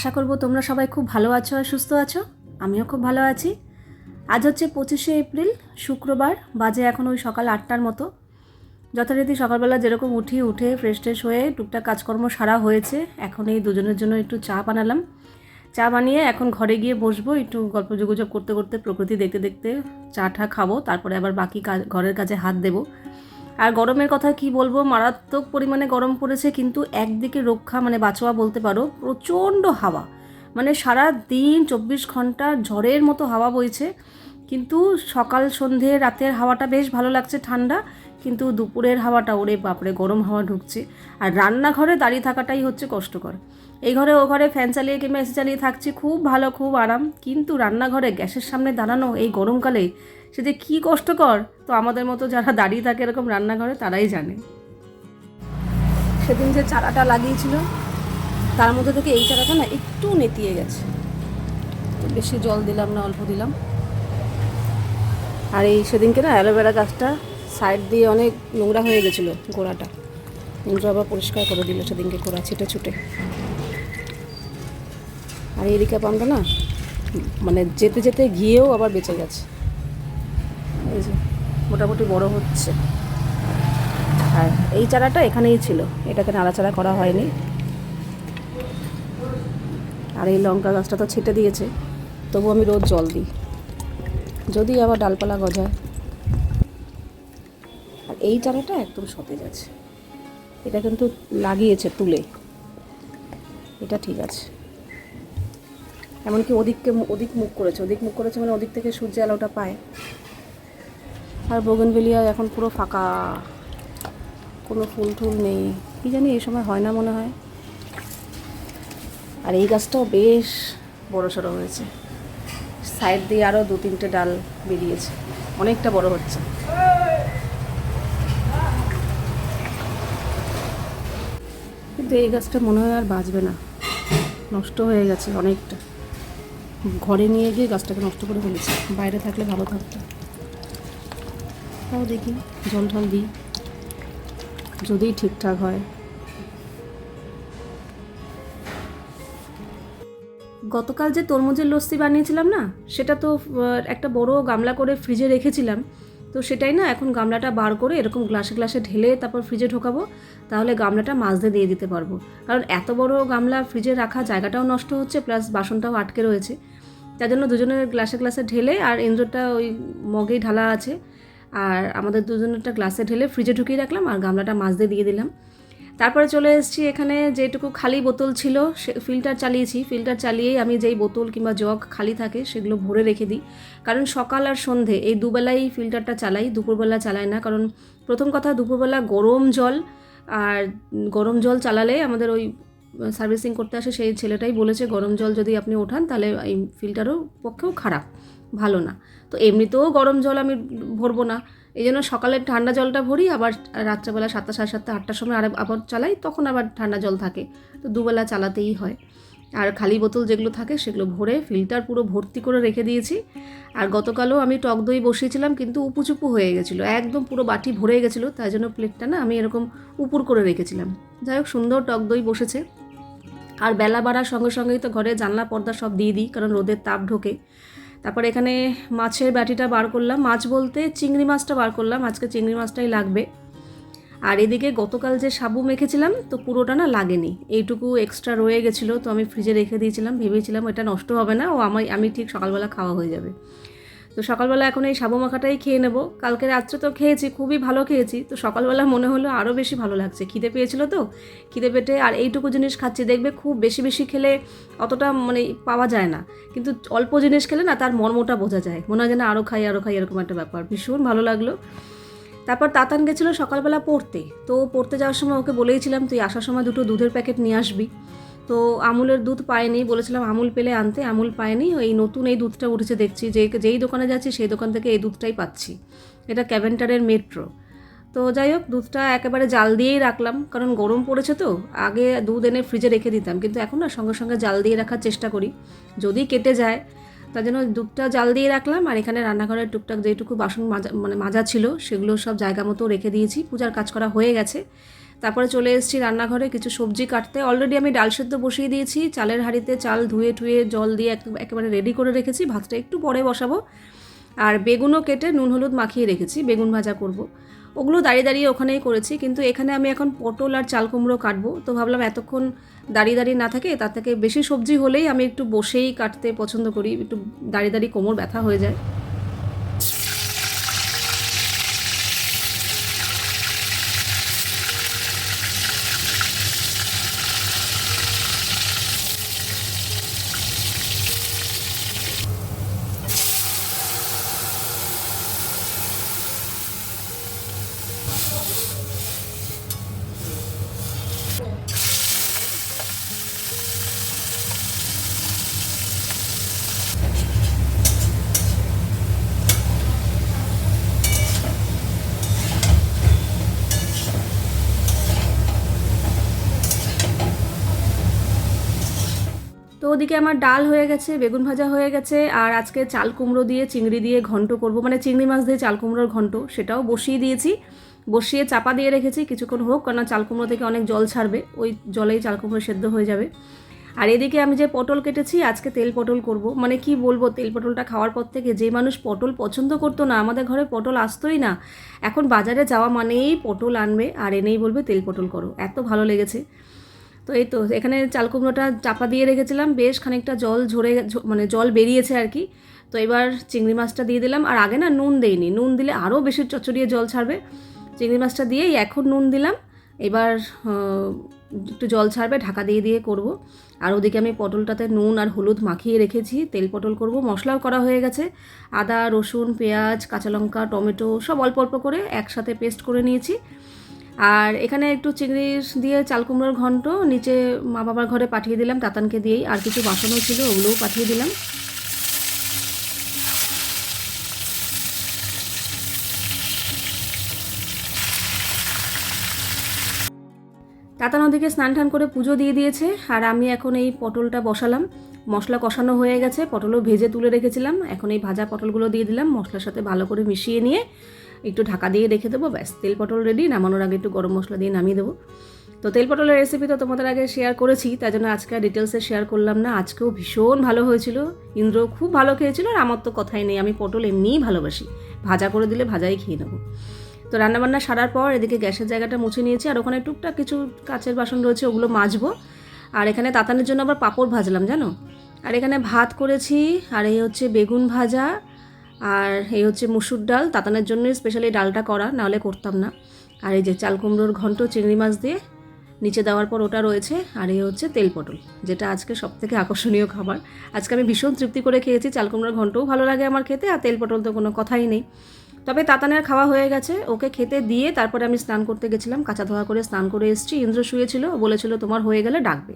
আশা করব তোমরা সবাই খুব ভালো আছো আর সুস্থ আছো। আমিও খুব ভালো আছি। আজ হচ্ছে পঁচিশে এপ্রিল, শুক্রবার, বাজে এখন ওই সকাল আটটার মতো। যথারীতি সকালবেলা যেরকম উঠি, উঠে ফ্রেশ ট্রেশ হয়ে টুকটাক কাজকর্ম সারা হয়েছে। এখন এই দুজনের জন্য একটু চা বানালাম। চা বানিয়ে এখন ঘরে গিয়ে বসবো, একটু গল্প যোগাযোগ করতে করতে, প্রকৃতি দেখতে দেখতে চা টা খাব, তারপরে আবার বাকি ঘরের কাজে হাত দেবো। আর গরমের কথা কি বলব? মারাত্মক পরিমাণে গরম পড়েছে, কিন্তু একদিকে রক্ষা মানে বাঁচোয়া বলতে পারো, প্রচণ্ড হাওয়া। মানে সারা দিন চব্বিশ ঘণ্টা ঝড়ের মতো হাওয়া বইছে। কিন্তু সকাল, সন্ধে, রাতের হাওয়াটা বেশ ভালো লাগছে ঠান্ডা, কিন্তু দুপুরের হাওয়াটা ওরে বাপরে, গরম হাওয়া ঢুকছে। আর রান্নাঘরে দাঁড়িয়ে থাকাটাই হচ্ছে কষ্টকর। এই ঘরে, ও ঘরে ফ্যান চালিয়ে কিংবা এসি চালিয়ে থাকছি, খুব ভালো, খুব আরাম। কিন্তু রান্নাঘরে গ্যাসের সামনে দাঁড়ানো এই গরমকালে সে যে কী কষ্টকর। তো আমাদের মতো যারা দাঁড়িয়ে থাকে এরকম রান্নাঘরে, তারাই জানে। সেদিন যে চারাটা লাগিয়েছিল, তার মধ্যে থেকে এই চারাটা না একটু নেতিয়ে গেছে। বেশি জল দিলাম না, অল্প দিলাম। আর এই সেদিনকে না অ্যালোভেরা গাছটা সাইড দিয়ে অনেক নোংরা হয়ে গেছিল গোড়াটা। ইন্দ্র আবার পরিষ্কার করে দিল সেদিনকে গোড়া ছিটে ছুটে। আর রিকা পামটা না মানে যেতে যেতে গিয়েও আবার বেঁচে গেছে। এই যে, মোটামুটি বড় হচ্ছে। আর এই চারাটা এখানেই ছিল, এটাকে নাড়াচাড়া করা হয়নি। আর এই লঙ্কা গাছটা তো ছেটে দিয়েছে, তবু আমি রোজ জল দিই। যদি আবার ডালপালা গজায়। আর এই চারাটা একদম সতেজ আছে। এটা কিন্তু লাগিয়েছে তুলে। এটা ঠিক আছে। এমনকি ওদিককে ওদিক মুখ করেছে, ওদিক মুখ করেছে মানে ওদিক থেকে সূর্য আলোটা পায়। আর বগনবেলিয়া এখন পুরো ফাঁকা। কোনো ফুল টুল নেই। কি জানি এই সময় হয় না মনে হয়। আর এই গাছটাও বেশ বড় সড়ো হয়েছে। সাইড দিয়ে আরও দু তিনটে ডাল বেরিয়েছে। অনেকটা বড় হচ্ছে। কিন্তু এই গাছটা মনে হয় আর বাঁচবে না। নষ্ট হয়ে গেছে অনেকটা। ঘরে নিয়ে গিয়ে গাছটাকে নষ্ট করে ফেলেছি। বাইরে থাকলে ভালো থাকতো। তাও দেখি জল টল দিই। যদি ঠিকঠাক হয়। গতকাল যে তরমুজের লস্যি বানিয়েছিলাম না, সেটা তো একটা বড় গামলা করে ফ্রিজে রেখেছিলাম। তো সেটাই না, এখন গামলাটা বার করে এরকম গ্লাসে গ্লাসে ঢেলে তারপর ফ্রিজে ঢোকাবো, তাহলে গামলাটা মাঝে দিয়ে দিতে পারব। কারণ এত বড় গামলা ফ্রিজে রাখা জায়গাটাও নষ্ট হচ্ছে প্লাস বাসনটাও আটকে রয়েছে। তার জন্য দুজনের গ্লাসে গ্লাসে ঢেলে আর ইন্দ্রটা ওই মগেই ঢালা আছে। আর আমাদের দুজনেরটা গ্লাসে ঢেলে ফ্রিজে ঢুকিয়ে রাখলাম আর গামলাটা মাছ দিয়ে দিয়ে দিলাম। তারপরে চলে এসেছি এখানে যেটুকু খালি বোতল ছিল, সে ফিল্টার চালিয়েছি। ফিল্টার চালিয়েই আমি যেই বোতল কিংবা জগ খালি থাকে সেগুলো ভরে রেখে দিই। কারণ সকাল আর সন্ধে এই দুবেলাই ফিল্টারটা চালাই, দুপুরবেলা চালাই না। কারণ প্রথম কথা দুপুরবেলা গরম জল, আর গরম জল চালালে আমাদের ওই সার্ভিসিং করতে আসে, সেই ছেলেটাই বলেছে, গরম জল যদি আপনি ওঠান, তাহলে এই ফিল্টারও পক্ষেও খারাপ, ভালো না। তো এমনিতেও গরম জল আমি ভরবো না। এই জন্য সকালে ঠান্ডা জলটা ভরি, আবার রাত্রেবেলা সাতটা, সাড়ে সাতটা, আটটার সময় আর আবার চালাই, তখন আবার ঠান্ডা জল থাকে। তো দুবেলা চালাতেই হয়। আর খালি বোতল যেগুলো থাকে সেগুলো ভরে ফিল্টার পুরো ভর্তি করে রেখে দিয়েছি। আর গতকালও আমি টক দই বসিয়েছিলাম, কিন্তু উপুচুপু হয়ে গেছিল। একদম পুরো বাটি ভরে গেছিল, তাই জন্য প্লেটটা না আমি এরকম উপুর করে রেখেছিলাম। যাই হোক, সুন্দর টক দই বসেছে। আর বেলা বাড়ার সঙ্গে সঙ্গেই তো ঘরে জানলা, পর্দা সব দিয়ে দিই, কারণ রোদের তাপ ঢোকে। তারপর এখানে মাছের বাটিটা বার করলাম। মাছ বলতে চিংড়ি মাছটা বার করলাম। আজকে চিংড়ি মাছটাই লাগবে। আর এদিকে গতকাল যে সাবু মেখেছিলাম, তো পুরোটা না লাগেনি। এইটুকু এক্সট্রা রয়ে গেছিল, তো আমি ফ্রিজে রেখে দিয়েছিলাম। ভেবেছিলাম এটা নষ্ট হবে না, ও আমি আমি ঠিক সকালবেলা খাওয়া হয়ে যাবে। তো সকালবেলা এখন এই সাবু মাখাটাই খেয়ে নেব। কালকে রাত্রে তো খেয়েছি, খুবই ভালো খেয়েছি। তো সকালবেলা মনে হলো আরও বেশি ভালো লাগছে। খিদে পেয়েছিল তো? খিদে পেটে আর এইটুকু জিনিস খাচ্ছি। দেখবে খুব বেশি বেশি খেলে অতটা মানে পাওয়া যায় না। কিন্তু অল্প জিনিস খেলে না তার মর্মটা বোঝা যায়। মনে হয় যেন আরও খাই আরও খাই, এরকম একটা ব্যাপার। ভীষণ ভালো লাগল। তারপর তাতান গেছিল সকালবেলা পড়তে। তো পড়তে যাওয়ার সময় ওকে বলেইছিলাম, তুই আসার সময় দুটো দুধের প্যাকেট নিয়ে আসবি। তো আমুলের দুধ পায়নি, বলেছিলাম, আমুল পেলে আনতে। আমুল পায়নি, এই নতুন এই দুধটা উঠেছে দেখছি, যে যেই দোকানে যাচ্ছি সেই দোকান থেকে এই দুধটাই পাচ্ছি। এটা ক্যাভেন্টারের মেট্রো। তো যাই হোক, দুধটা একেবারে জাল দিয়েই রাখলাম, কারণ গরম পড়েছে তো, আগে দুধ এনে ফ্রিজে রেখে দিতাম। কিন্তু এখন না, সঙ্গে সঙ্গে জাল দিয়ে রাখার চেষ্টা করি। যদি কেটে যায় তার জন্য দুধটা জাল দিয়ে রাখলাম, আর এখানে রান্নাঘরের টুকটাক যেটুকু বাসন মাজা মানে মাজা ছিল, সেগুলো সব জায়গা মতো রেখে দিয়েছি। পূজার কাজ করা হয়ে গেছে। তারপরে চলে এসেছি রান্নাঘরে কিছু সবজি কাটতে। অলরেডি আমি ডাল সেদ্ধ বসিয়ে দিয়েছি, চালের হাঁড়িতে চাল ধুয়ে টুয়ে জল দিয়ে এক- একেবারে রেডি করে রেখেছি। ভাতটা একটু পরে বসাবো। আর বেগুনও কেটে নুন হলুদ মাখিয়ে রেখেছি, বেগুন ভাজা করব। ওগুলো দাঁড়িয়ে দাঁড়িয়ে ওখানেই করেছি, কিন্তু এখানে আমি এখন পটল আর চাল কুমড়ো কাটবো। তো ভাবলাম এতক্ষণ দাঁড়িয়ে দাঁড়িয়ে না থাকে, তার থেকে বেশি সবজি হলেই আমি একটু বসেই কাটতে পছন্দ করি, একটু দাঁড়িয়ে দাঁড়িয়ে কোমর ব্যথা হয়ে যায়। ওদিকে আমার ডাল হয়ে গেছে, বেগুন ভাজা হয়ে গেছে, আর আজকে চাল কুমড়ো দিয়ে চিংড়ি দিয়ে ঘন্ট করব। মানে চিংড়ি মাছ দিয়ে চাল কুমড়োর ঘন্ট, সেটাও বসিয়ে দিয়েছি। বসিয়ে চাপা দিয়ে রেখেছি, কিছুক্ষণ হোক কারণ চাল কুমড়ো থেকে অনেক জল ছাড়বে, ওই জলেই চাল কুমড়ো সেদ্ধ হয়ে যাবে। আর এদিকে আমি যে পটল কেটেছি, আজকে তেল পটল করব। মানে কি বলব, তেল পটলটা খাওয়ার পর থেকে যে মানুষ পটল পছন্দ করতো না, আমাদের ঘরে পটল আসতোই না। এখন বাজারে যাওয়া মানেই পটল আনবে, আর এনেই বলবে তেল পটল করো। এত ভালো লেগেছে। তো এই তো, এখানে চাল কুমড়োটা চাপা দিয়ে রেখেছিলাম, বেশ খানিকটা জল ঝরে মানে জল বেরিয়েছে আর কি। তো এবার চিংড়ি মাছটা দিয়ে দিলাম, আর আগে না নুন দেইনি, নুন দিলে আরও বেশি চচ্চড়িয়ে জল ছাড়বে। চিংড়ি মাছটা দিয়েই এখন নুন দিলাম, এবার একটু জল ছাড়বে, ঢাকা দিয়ে দিয়ে করব। আর ওদিকে আমি পটলটাতে নুন আর হলুদ মাখিয়ে রেখেছি, তেল পটল করব, মশলাও করা হয়ে গেছে। আদা, রসুন, পেঁয়াজ, কাঁচা লঙ্কা, টমেটো সব অল্প অল্প করে একসাথে পেস্ট করে নিয়েছি। আর এখানে একটু চিংড়ি দিয়ে চাল কুমড়োর ঘন্ট, নিচে মা বাবার ঘরে পাঠিয়ে দিলাম, তাতানকে দিয়েই। আর কিছু বাসনও ছিল, ওগুলোও পাঠিয়ে দিলাম। তাতান ওদিকে স্নান টান করে পুজো দিয়ে দিয়েছে, আর আমি এখন এই পটলটা বসালাম। মশলা কষানো হয়ে গেছে, পটলও ভেজে তুলে রেখেছিলাম। এখন এই ভাজা পটলগুলো দিয়ে দিলাম, মশলার সাথে ভালো করে মিশিয়ে নিয়ে একটু ঢাকা দিয়ে রেখে দেবো, ব্যাস, তেল পটল রেডি নামানোর আগে একটু গরম মশলা দিয়ে নামিয়ে দেবো। তো তেল পটলের রেসিপি তো তোমাদের আগে শেয়ার করেছি তাই জন্য আজকে আর ডিটেলসে শেয়ার করলাম না। আজকেও ভীষণ ভালো হয়েছিল ইন্দ্র খুব ভালো খেয়েছিল, আর আমার তো কথাই নেই, আমি পটল এমনিই ভালোবাসি। ভাজা করে দিলে ভাজাই খেয়ে নেব। তো রান্নাবান্না সারার পর এদিকে গ্যাসের জায়গাটা মুছে নিয়েছি, আর ওখানে টুকটাক কিছু কাচের বাসন রয়েছে, ওগুলো মাজবো। আর এখানে তাতানের জন্য আবার পাঁপড় ভাজলাম, জানো? আর এখানে ভাত করেছি, আর এই হচ্ছে বেগুন ভাজা আর এই হচ্ছে মুসুর ডাল। তাতানের জন্যই স্পেশালি ডালটা করা, নাহলে করতাম না। আর এই যে চাল কুমড়োর ঘন্ট, চিংড়ি মাছ দিয়ে নিচে দেওয়ার পর ওটা রয়েছে, আর এই হচ্ছে তেল পটল, যেটা আজকে সব থেকে আকর্ষণীয় খাবার। আজকে আমি ভীষণ তৃপ্তি করে খেয়েছি, চাল কুমড়োর ঘন্টও ভালো লাগে আমার খেতে, আর তেল পটল তো কোনো কথাই নেই। তবে তাতানের খাওয়া হয়ে গেছে, ওকে খেতে দিয়ে তারপরে আমি স্নান করতে গেছিলাম, কাঁচা ধোয়া করে স্নান করে এসেছি, ইন্দ্র শুয়েছিল বলেছিল তোমার হয়ে গেলে ডাকবে।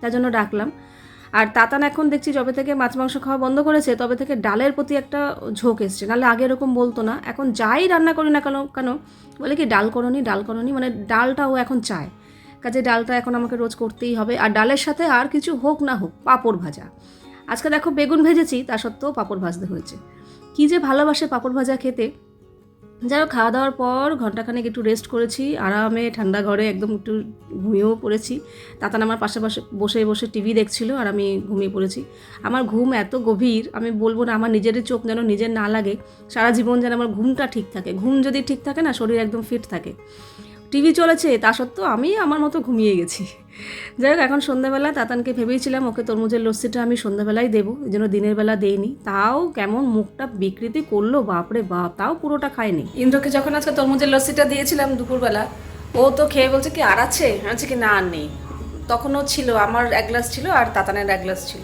তার জন্য ডাকলাম। আর তাতান এখন দেখছি যবে থেকে মাছ মাংস খাওয়া বন্ধ করেছে, তবে থেকে ডালের প্রতি একটা ঝোঁক এসছে। নাহলে আগে এরকম বলতো না। এখন যাই রান্না করি না কেন কেন? বলে কি, ডাল করনি ডাল করনি মানে ডালটা ও এখন চায়। কাজে ডালটা এখন আমাকে রোজ করতেই হবে। আর ডালের সাথে আর কিছু হোক না হোক, পাঁপড় ভাজা। আজকে দেখো বেগুন ভেজেছি, তা সত্ত্বেও পাঁপড় ভাজতে হয়েছে। কী যে ভালোবাসে পাঁপড় ভাজা খেতে। যাই হোক খাওয়া দাওয়ার পর ঘন্টাখানেক একটু রেস্ট করেছি, আরামে ঠান্ডা ঘরে একদম একটু ঘুমিয়েও পড়েছি। তাতান আমার পাশাপাশি পাশে বসে বসে টিভি দেখছিল আর আমি ঘুমিয়ে পড়েছি। আমার ঘুম এত গভীর, আমি বলব না আমার নিজেরই চোখ যেন নিজের না লাগে, সারা জীবন যেন আমার ঘুমটা ঠিক থাকে। ঘুম যদি ঠিক থাকে না, শরীর একদম ফিট থাকে। টিভি চলেছে তা সত্ত্বেও আমি আমার মতো ঘুমিয়ে গেছি। যাই হোক এখন সন্ধ্যাবেলা তাতানকে ভেবেছিলাম ওকে তরমুজের লস্যিটা আমি সন্ধ্যাবেলায় দেবো এই জন্য দিনের বেলা দেইনি। তাও কেমন মুখটা বিকৃতি করল বাপরে বাপ তাও পুরোটা খায়নি। ইন্দ্রকে যখন আজকে তরমুজের লস্যিটা দিয়েছিলাম দুপুরবেলা ও তো খেয়ে বলছে কি আর আছে? বলছি কি না আর নেই। তখনও ছিল আমার এক গ্লাস ছিল আর তাতানের এক গ্লাস ছিল।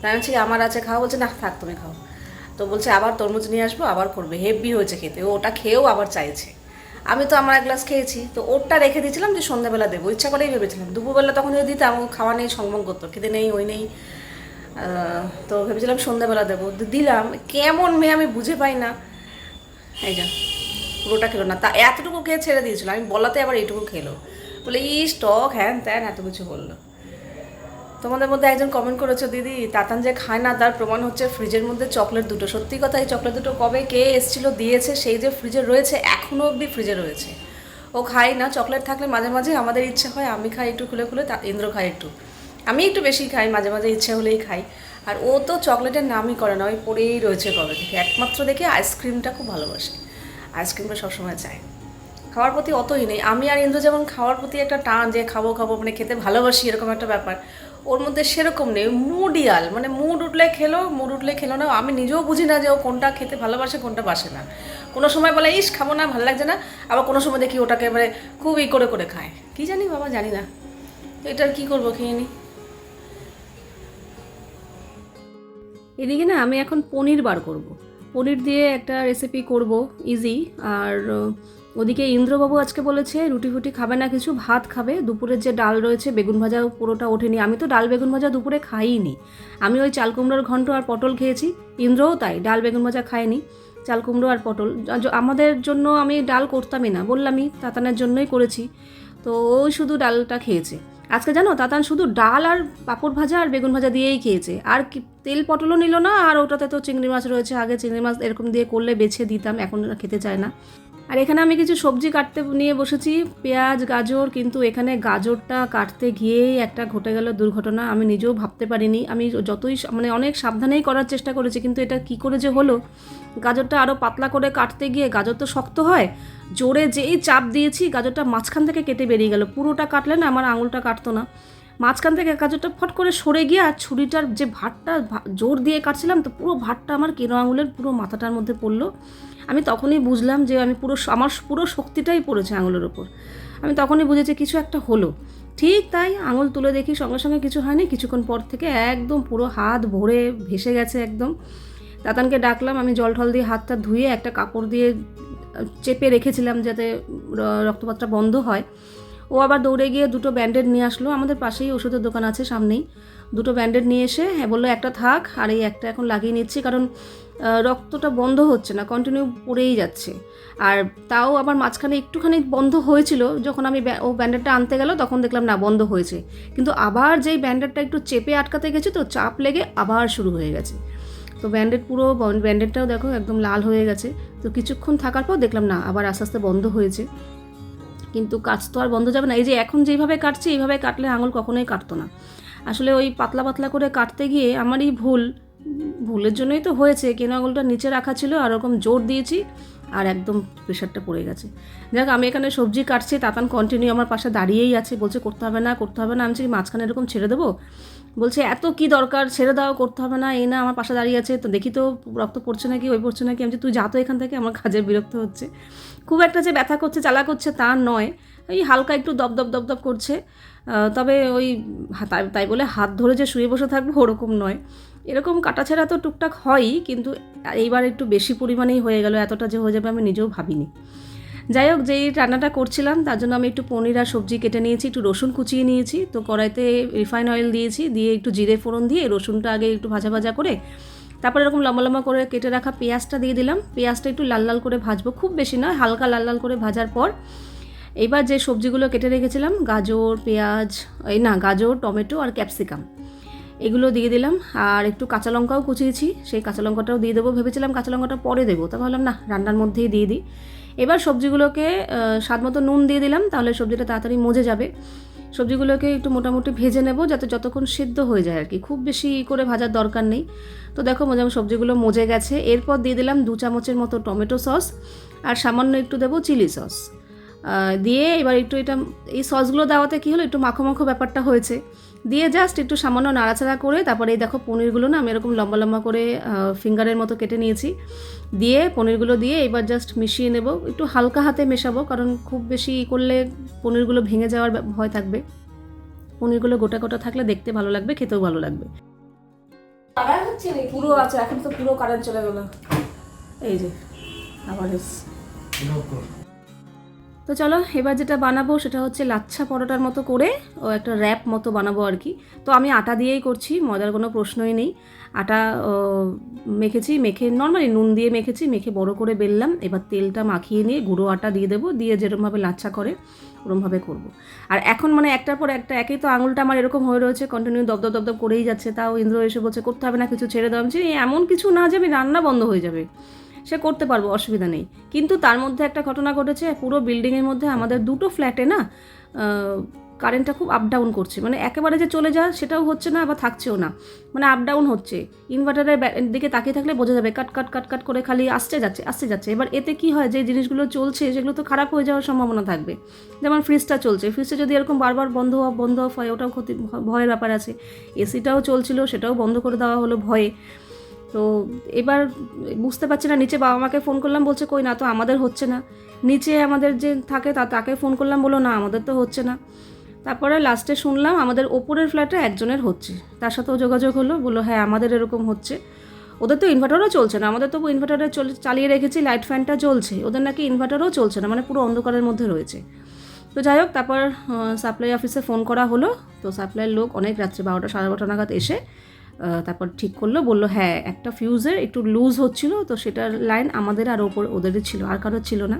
তাই কি, আমার আছে খাও। বলছে না থাক তুমি খাও। তো বলছে আবার তরমুজ নিয়ে আসব আবার করবে। হেভি হয়েছে খেতে। ওটা খেয়েও আবার চাইছে। আমি তো আমার এক গ্লাস খেয়েছি, তো ওরটা রেখে দিয়েছিলাম যে সন্ধ্যাবেলা দেবো। ইচ্ছা করেই ভেবেছিলাম। দুপুরবেলা তখন যদি দিতাম, ও খাওয়া নেই সংবং করতো। খেতে নেই, ওই নেই। তো ভেবেছিলাম সন্ধ্যাবেলা দেবো। দিলাম। কেমন মেয়ে আমি বুঝে পাই না। এই যা, পুরোটা খেলো না। তা এতটুকু খেয়ে ছেড়ে দিয়েছিল। আমি বলাতে আবার এইটুকু খেলো। বলে, ইস, টক, হ্যান ত্যান, এত কিছু বলল। তোমাদের মধ্যে একজন কমেন্ট করেছ, দিদি, তাতান যে খায় না, তার প্রমাণ হচ্ছে ফ্রিজের মধ্যে চকলেট দুটো। সত্যি কথা, এই চকলেট দুটো কবে কে এসেছিল, দিয়েছে, সেই যে ফ্রিজে রয়েছে এখনও অবধি ফ্রিজে রয়েছে। ও খায় না চকলেট থাকলে মাঝে মাঝে আমাদের ইচ্ছে হয়, আমি খাই একটু খুলে খুলে, তা ইন্দ্র খাই একটু। আমি একটু বেশি খাই, মাঝে মাঝে ইচ্ছে হলেই খাই। আর ও তো চকলেটের নামই করে না, ওই পড়েই রয়েছে কবে থেকে। একমাত্র দেখে আইসক্রিমটা খুব ভালোবাসে। আইসক্রিমটা সবসময় চায়। খাওয়ার প্রতি অতই নেই। আমি আর ইন্দ্র যেমন খাওয়ার প্রতি একটা টান যে খাব খাব মানে খেতে ভালোবাসি, এরকম একটা ব্যাপার। ওর মধ্যে সেরকম নেই মুডিয়াল মানে মুড উঠলে খেলো, মুড উঠলে খেলো না। আমি নিজেও বুঝি না যে ও কোনটা খেতে ভালোবাসে, কোনটা বাসে না। কোনো সময় বলে, ইস, খাব না, ভালো লাগছে না। আবার কোনো সময় দেখি ওটাকে মানে খুব ই করে করে খায়। কি জানি বাবা, জানি না। এটার কী করব খেয়ে নিই এদিকে না আমি এখন পনির বার করব। পনির দিয়ে একটা রেসিপি করব ইজি আর ওদিকে ইন্দ্রবাবু আজকে বলেছে, রুটি ফুটি খাবে না কিছু, ভাত খাবে। দুপুরের যে ডাল রয়েছে, বেগুন ভাজা পুরোটা ওঠেনি। আমি তো ডাল বেগুন ভাজা দুপুরে খাইনি। আমি ওই চাল কুমড়োর ঘন্ট আর পটল খেয়েছি। ইন্দ্রও তাই, ডাল বেগুন ভাজা খায়নি, চাল কুমড়ো আর পটল। আমাদের জন্য আমি ডাল করতামই না, বললামই, তাতানের জন্যই করেছি। তো ওই শুধু ডালটা খেয়েছে। আজকে জানো, তাতান শুধু ডাল আর পাঁপড় ভাজা আর বেগুন ভাজা দিয়েই খেয়েছে। আর কি, তেল পটলও নিল না, আর ওটাতে তো চিংড়ি মাছ রয়েছে, আগে চিংড়ি মাছ এরকম দিয়ে করলে বেছে দিতাম, এখন খেতে চায় না। আর এখানে আমি কিছু সবজি কাটতে নিয়ে বসেছি, পেঁয়াজ, গাজর, কিন্তু এখানে গাজরটা কাটতে গিয়েই একটা ঘটে গেল দুর্ঘটনা, আমি নিজেও ভাবতে পারিনি। আমি যতই মানে অনেক সাবধানেই করার চেষ্টা করেছি, কিন্তু এটা কি করে যে হলো? গাজরটা আরও পাতলা করে কাটতে গিয়ে গাজর তো শক্ত হয়, জোরে যেই চাপ দিয়েছি গাজরটা মাঝখান থেকে কেটে বেরিয়ে গেল। পুরোটা কাটলে না আমার আঙুলটা কাটতো না। মাঝখান থেকে গাজরটা ফট করে সরে গিয়ে আর ছুরিটার যে ভাতটা জোর দিয়ে কাটছিলাম, তো পুরো ভাতটা আমার কেনো আঙুলের পুরো মাথাটার মধ্যে পড়ল। আমি তখনই বুঝলাম যে আমি পুরো আমার পুরো শক্তিটাই পড়েছে আঙুলের ওপর। আমি তখনই বুঝেছি কিছু একটা হলো। ঠিক তাই আঙুল তুলে দেখি সঙ্গে সঙ্গে কিছু হয়নি। কিছুক্ষণ পর থেকে একদম পুরো হাত ভরে ভেসে গেছে একদম। তাতানকে ডাকলাম, আমি জল ঠল দিয়ে হাতটা ধুয়ে একটা কাপড় দিয়ে চেপে রেখেছিলাম যাতে রক্তপাতটা বন্ধ হয়। ও আবার দৌড়ে গিয়ে দুটো ব্যান্ডেড নিয়ে আসলো। আমাদের পাশেই ওষুধের দোকান আছে সামনেই। দুটো ব্যান্ডেড নিয়ে এসে হ্যাঁ বলল একটা থাক, আর এই একটা এখন লাগিয়ে নিচ্ছি, কারণ রক্তটা বন্ধ হচ্ছে না কন্টিনিউ পড়েই যাচ্ছে। আর তাও আবার মাঝখানে একটুখানি বন্ধ হয়েছিল, যখন আমি ও ব্যান্ডেডটা আনতে গেল, তখন দেখলাম না, বন্ধ হয়েছে। কিন্তু আবার যেই ব্যান্ডেডটা একটু চেপে আটকাতে গেছে, তো চাপ লেগে আবার শুরু হয়ে গেছে। তো ব্যান্ডেড পুরো ব্যান্ডেডটাও দেখো একদম লাল হয়ে গেছে। তো কিছুক্ষণ থাকার পর দেখলাম না, আবার আস্তে আস্তে বন্ধ হয়েছে। কিন্তু কাজ তো আর বন্ধ যাবে না, এই যে এখন যেইভাবে কাটছি, এইভাবে কাটলে আঙুল কখনোই কাটতো না। আসলে ওই পাতলা পাতলা করে কাটতে গিয়ে আমারই ভুল। ভুলের জন্যই তো হয়েছে কেন আঙুলটা নিচে রাখা ছিল আর ওরকম জোর দিয়েছি আর একদম প্রেশারটা পড়ে গেছে। যাক আমি এখানে সবজি কাটছি তাতান কন্টিনিউ আমার পাশে দাঁড়িয়েই আছে বলছে করতে হবে না করতে হবে না আমি মাঝখানে এরকম ছেড়ে দেবো? বলছে এত কি দরকার? ছেড়ে দাও করতে হবে না এই না আমার পাশে দাঁড়িয়ে আছে। তো দেখি তো রক্ত পড়ছে নাকি ওই পড়ছে নাকি আমি তুই যা তো এখান থেকে আমার কাজে বিরক্ত হচ্ছে। খুব একটা যে ব্যথা করছে জ্বালা করছে তা নয় এই হালকা একটু দপদপ দপ করছে। আহ, তবে ওই তাই তাই বলে হাত ধরে যে শুয়ে বসে থাকব ওরকম নয়। এরকম কাটাছেড়া তো টুকটাক হয়ই, কিন্তু এইবার একটু বেশি পরিমাণেই হয়ে গেল, এতটা যে হয়ে যাবে আমি নিজেও ভাবিনি। যাই হোক, যেই রান্নাটা করছিলাম, তার জন্য আমি একটু পনির আর সবজি কেটে নিয়েছি, একটু রসুন কুচিয়ে নিয়েছি, তো কড়াইতে রিফাইন অয়েল দিয়েছি, দিয়ে একটু জিরে ফোড়ন দিয়ে রসুনটা আগে একটু ভাজা ভাজা করে, তারপরে এরকম লম্বা লম্বা করে কেটে রাখা পেঁয়াজটা দিয়ে দিলাম। পেঁয়াজটা একটু লাল লাল করে ভাজবো, খুব বেশি নয়, হালকা লাল লাল করে ভাজার পর। এইবার যে সবজিগুলো কেটে রেখেছিলাম, গাজর, পেঁয়াজ, এই না, গাজর, টমেটো আর ক্যাপসিকাম, এগুলো দিয়ে দিলাম। আর একটু কাঁচা লঙ্কাও কুচিয়েছি, সেই কাঁচা লঙ্কাটাও দিয়ে দেবো। ভেবেছিলাম কাঁচা লঙ্কাটা পরে দেবো, তা ভাবলাম না, রান্নার মধ্যেই দিয়ে দিই। এবার সবজিগুলোকে স্বাদ মতো নুন দিয়ে দিলাম, তাহলে সবজিটা তাড়াতাড়ি মজে যাবে। সবজিগুলোকে একটু মোটামুটি ভেজে নেব, যাতে যতক্ষণ সিদ্ধ হয়ে যায় আর কি। খুব বেশি করে ভাজার দরকার নেই। তো দেখো মোজাম সবজিগুলো মজে গেছে। এরপর দিয়ে দিলাম দু চামচের মতো টমেটো সস, আর সামান্য একটু দেবো চিলি সস। দিয়ে এবার একটু এটা এই সসগুলো দেওয়াতে কী হলো একটু মাখো মাখো ব্যাপারটা হয়েছে। দিয়ে জাস্ট একটু সামান্য নাড়াচাড়া করে তারপরে এই দেখো পনিরগুলো না আমি এরকম লম্বা লম্বা করে ফিঙ্গারের মতো কেটে নিয়েছি। দিয়ে পনিরগুলো দিয়ে এবার জাস্ট মিশিয়ে নেব। একটু হালকা হাতে মেশাবো কারণ খুব বেশি ই করলে পনিরগুলো ভেঙে যাওয়ার ভয় থাকবে। পনিরগুলো গোটা গোটা থাকলে দেখতে ভালো লাগবে খেতেও ভালো লাগবে। পুরো আছে এখন তো পুরো কারেন্ট চলে গেল। এই যে আবার। তো চলো, এবার যেটা বানাবো সেটা হচ্ছে লাচ্ছা পরোটার মতো করে ও একটা র্যাপ মতো বানাবো আর কি। তো আমি আটা দিয়েই করছি, মজার কোনো প্রশ্নই নেই। আটা মেখেছি, মেখে নর্মালি নুন দিয়ে মেখেছি, মেখে বড় করে বেললাম। এবার তেলটা মাখিয়ে নিয়ে গুঁড়ো আটা দিয়ে দেবো, দিয়ে যেরকমভাবে লাচ্ছা করে ওরমভাবে করব। আর এখন মানে একটার পর একটা, একই তো আঙুলটা আমার এরকম হয়ে রয়েছে কন্টিনিউ দপদপ দপদপ করেই যাচ্ছে। তাও ইন্দ্র এসে বলছে, করতে হবে না, কিছু ছেড়ে দেওয়া এমন কিছু না যে আমি রান্না বন্ধ হয়ে যাবে। সে করতে পারব, অসুবিধা নেই। কিন্তু তার মধ্যে একটা ঘটনা ঘটেছে, পুরো বিল্ডিংয়ের মধ্যে আমাদের দুটো ফ্ল্যাটে না কারেন্টটা খুব আপ ডাউন করছে। মানে একেবারে যে চলে যায় সেটাও হচ্ছে না আবার থাকছেও না। মানে আপ ডাউন হচ্ছে। ইনভার্টারের দিকে তাকিয়ে থাকলে বোঝা যাবে কাট কাট কাট কাট করে খালি আসছে যাচ্ছে আসছে যাচ্ছে। এবার এতে কি হয়, যে জিনিসগুলো চলছে সেগুলো তো খারাপ হয়ে যাওয়ার সম্ভাবনা থাকবে। যেমন ফ্রিজটা চলছে। ফ্রিজটা যদি এরকম বারবার বন্ধ অফ বন্ধ অফ হয়, ওটাও ক্ষতি, ভয়ের ব্যাপার আছে। এসিটাও চলছিল, সেটাও বন্ধ করে দেওয়া হলো ভয়ে। তো এবার বুঝতে পারছি না, নিচে বাবা মাকে ফোন করলাম, বলছে, কই না, তো আমাদের হচ্ছে না। নিচে আমাদের যে থাকে তা, তাকে ফোন করলাম বলো না, আমাদের তো হচ্ছে না। তারপরে লাস্টে শুনলাম, আমাদের ওপরের ফ্ল্যাটে একজনের হচ্ছে। তার সাথেও যোগাযোগ হলো, বলল হ্যাঁ আমাদের এরকম হচ্ছে। ওদের তো ইনভার্টারও চলছে না, আমাদের তো ইনভার্টারে চল, চালিয়ে রেখেছি লাইট ফ্যানটা চলছে ওদের নাকি ইনভার্টারও চলছে না মানে পুরো অন্ধকারের মধ্যে রয়েছে। তো যাই হোক, তারপর সাপ্লাই অফিসে ফোন করা হলো। তো সাপ্লাইয়ের লোক অনেক রাত্রে বারোটা, সাড়ে বারোটা নাগাদ এসে তারপর ঠিক করল, বলল হ্যাঁ একটা ফিউজের একটু লুজ হচ্ছিল, তো সেটার লাইন আমাদের আর ওপর ওদেরই ছিল, আর কারোর ছিল না।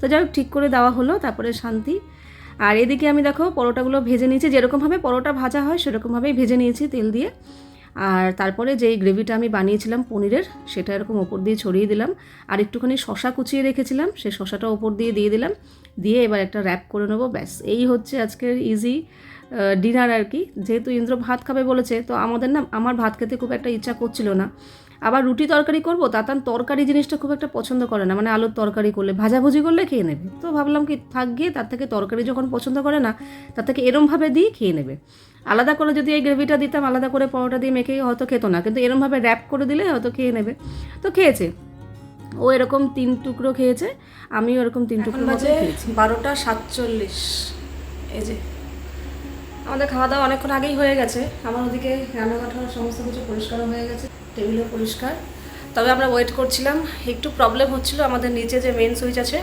তো যাই ঠিক করে দেওয়া হলো, তারপরে শান্তি। আর এদিকে আমি দেখো, পরোটাগুলো ভেজে নিয়েছি, যেরকমভাবে পরোটা ভাজা হয়, সেরকমভাবেই ভেজে নিয়েছি তেল দিয়ে। আর তারপরে যেই গ্রেভিটা আমি বানিয়েছিলাম পনিরের, সেটা এরকম ওপর দিয়ে ছড়িয়ে দিলাম। আর একটুখানি শশা কুচিয়ে রেখেছিলাম সেই শশাটা ওপর দিয়ে দিয়ে দিলাম। দিয়ে এবার একটা র্যাপ করে নেব, ব্যাস। এই হচ্ছে আজকের ইজি ডিনার আর কি। যেহেতু ইন্দ্র ভাত খাবে বলেছে, তো আমাদের না, আমার ভাত খেতে খুব একটা ইচ্ছা করছিল না। আবার রুটি তরকারি করব, তাতান তরকারি জিনিসটা খুব একটা পছন্দ করে না মানে আলুর তরকারি করলে, ভাজাভুজি করলে খেয়ে নেবে। তো ভাবলাম কি, থাক গিয়ে তার থেকে তরকারি যখন পছন্দ করে না, তার থেকে এরমভাবে দিয়ে খেয়ে নেবে। আলাদা করে যদি এই গ্রেভিটা দিতাম, আলাদা করে পরোটা দিয়ে মেখে হয়তো খেতো না, কিন্তু এরমভাবে র্যাপ করে দিলে হয়তো খেয়ে নেবে। তো খেয়েছে। ও এরকম তিন টুকরো খেয়েছে আমিও এরকম তিন টুকরো খেয়েছি। বারোটা সাতচল্লিশ। এই যে আমাদের খাওয়া দাওয়া অনেকক্ষণ আগেই হয়ে গেছে। আমার ওদিকে রান্নাঘাট সমস্ত কিছু পরিষ্কারও হয়ে গেছে টেবিলও পরিষ্কার। তবে আমরা ওয়েট করছিলাম একটু প্রবলেম হচ্ছিল আমাদের নিচে যে মেন সুইচ আছে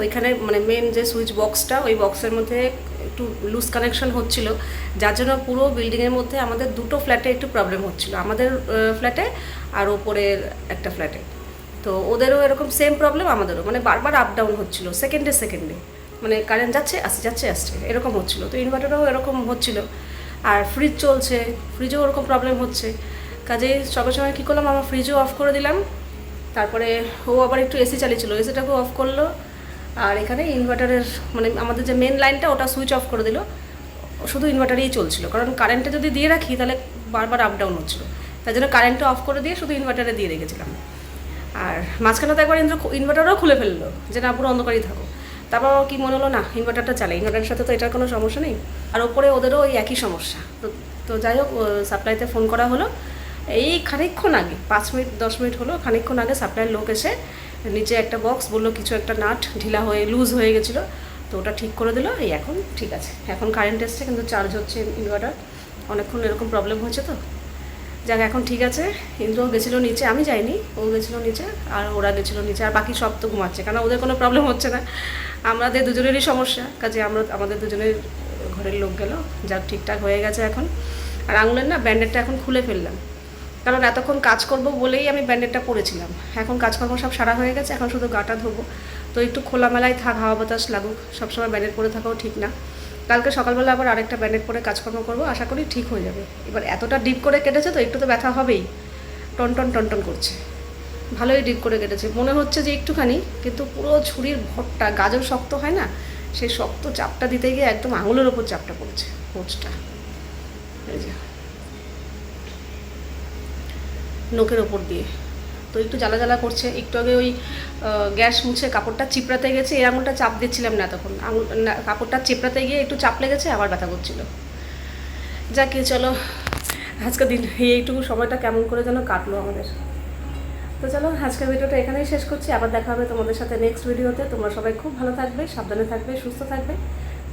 ওইখানে মানে মেন যে সুইচ বক্সটা ওই বক্সের মধ্যে একটু লুজ কানেকশন হচ্ছিল। যার জন্য পুরো বিল্ডিংয়ের মধ্যে আমাদের দুটো ফ্ল্যাটে একটু প্রবলেম হচ্ছিল। আমাদের ফ্ল্যাটে আর ওপরের একটা ফ্ল্যাটে তো ওদেরও এরকম সেম প্রবলেম আমাদেরও। মানে বারবার আপ ডাউন হচ্ছিল সেকেন্ডে সেকেন্ডে মানে কারেন্ট যাচ্ছে, আসছে যাচ্ছে, আসছে, এরকম হচ্ছিল। তো ইনভার্টারও এরকম হচ্ছিল। আর ফ্রিজ চলছে ফ্রিজেও ওরকম প্রবলেম হচ্ছে। কাজে সঙ্গে সময় কী করলাম, আমার ফ্রিজও অফ করে দিলাম। তারপরে ও আবার একটু এসি চালিয়েছিল এসিটাকেও অফ করল। আর এখানে ইনভার্টারের মানে আমাদের যে মেন লাইনটা ওটা সুইচ অফ করে দিল। শুধু ইনভার্টারেই চলছিল। কারণ কারেন্টটা যদি দিয়ে রাখি, তাহলে বারবার আপ ডাউন হচ্ছিল। তাই জন্য কারেন্টটা অফ করে দিয়ে শুধু ইনভার্টারে দিয়ে রেখেছিলাম। আর মাঝখানে তো একবার ইনভার্টারও খুলে ফেলল, যে না পুরো অন্ধকারই থাকো। তারপর কি মনে হলো, না ইনভার্টারটা চালাই। ইনভার্টারের সাথে তো এটার কোনো সমস্যা নেই। আর ওপরে ওদেরও ওই একই সমস্যা। তো তো যাই হোক সাপ্লাইতে ফোন করা হলো। এই খানিকক্ষণ আগে, পাঁচ মিনিট, দশ মিনিট হলো, খানিকক্ষণ আগে সাপ্লাইয়ের লোক এসে নিচে একটা বক্স বলল, কিছু একটা নাট ঢিলা হয়ে লুজ হয়ে গেছিল। তো ওটা ঠিক করে দিলো, এই এখন ঠিক আছে। এখন কারেন্ট এসছে, কিন্তু চার্জ হচ্ছে ইনভার্টার অনেকক্ষণ এরকম প্রবলেম হয়েছে তো। যাক এখন ঠিক আছে। ইন্দ্র গেছিল নিচে, আমি যাইনি, ও গেছিল নিচে, আর ওরা গেছিল নিচে, আর বাকি সব তো ঘুমাচ্ছে কারণ ওদের কোনো প্রবলেম হচ্ছে না। আমাদের দুজনেরই সমস্যা, কাজে আমরা, আমাদের দুজনের ঘরের লোক গেল যাক ঠিকঠাক হয়ে গেছে এখন। আর আঙুলের না ব্যান্ডেডটা এখন খুলে ফেললাম। কারণ এতক্ষণ কাজ করব বলেই আমি ব্যান্ডেডটা পরেছিলাম। এখন কাজকর্ম সব সারা হয়ে গেছে, এখন শুধু গাটা ধোবো। তো একটু খোলামেলায় থাক, হাওয়া বাতাস লাগুক, সবসময় ব্যান্ডেড পরে থাকাও ঠিক না। কালকে সকালবেলা আবার আরেকটা ব্যান্ডেড পরে কাজকর্ম করব, আশা করি ঠিক হয়ে যাবে। এবার এতটা ডিপ করে কেটেছে তো, একটু তো ব্যথা হবেই। টনটন টনটন করছে। ভালোই ডিপ করে কেটেছে। মনে হচ্ছে যে একটুখানি, কিন্তু পুরো ছুরির ভরটা, গাজর শক্ত হয় না সেই শক্ত চাপটা দিতে গিয়ে একদম আঙুলের ওপর চাপটা পড়েছে কোচটা এই যে। ওপর দিয়ে। তো একটু জ্বালা জ্বালা করছে। একটু আগে ওই গ্যাস মুছে কাপড়টা চিপড়াতে গেছে এই আঙুলটা চাপ দিচ্ছিলাম না তখন। আঙুল কাপড়টা চিপড়াতে গিয়ে একটু চাপ লেগেছে, আবার ব্যথা করছিল। যাকে চলো, আজকের দিন এইটুকু সময়টা কেমন করে যেন কাটলো আমাদের। তো চলো, আজকের ভিডিওটা এখানেই শেষ করছি। আবার দেখা হবে তোমাদের সাথে নেক্সট ভিডিওতে। তোমরা সবাই খুব ভালো থাকবে, সাবধানে থাকবে, সুস্থ থাকবে।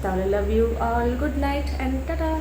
তাহলে love you all good night and tata